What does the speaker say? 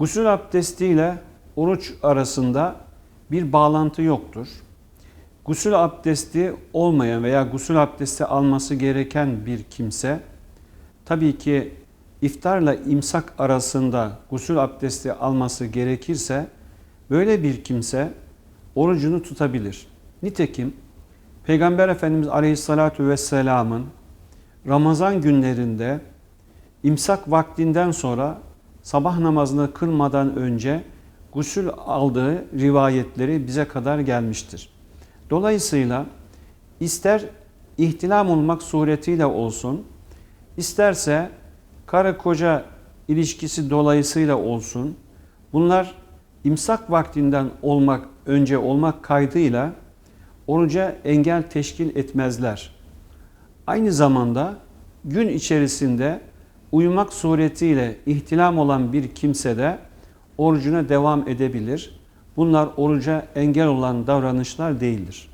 Gusül abdesti ile oruç arasında bir bağlantı yoktur. Gusül abdesti olmayan veya gusül abdesti alması gereken bir kimse tabii ki iftarla imsak arasında gusül abdesti alması gerekirse böyle bir kimse orucunu tutabilir. Nitekim Peygamber Efendimiz Aleyhisselatü Vesselam'ın Ramazan günlerinde imsak vaktinden sonra sabah namazını kılmadan önce gusül aldığı rivayetleri bize kadar gelmiştir. Dolayısıyla ister ihtilam olmak suretiyle olsun, isterse karı koca ilişkisi dolayısıyla olsun, bunlar imsak vaktinden olmak önce olmak kaydıyla oruca engel teşkil etmezler. Aynı zamanda gün içerisinde uyumak suretiyle ihtilam olan bir kimse de orucuna devam edebilir. Bunlar oruca engel olan davranışlar değildir.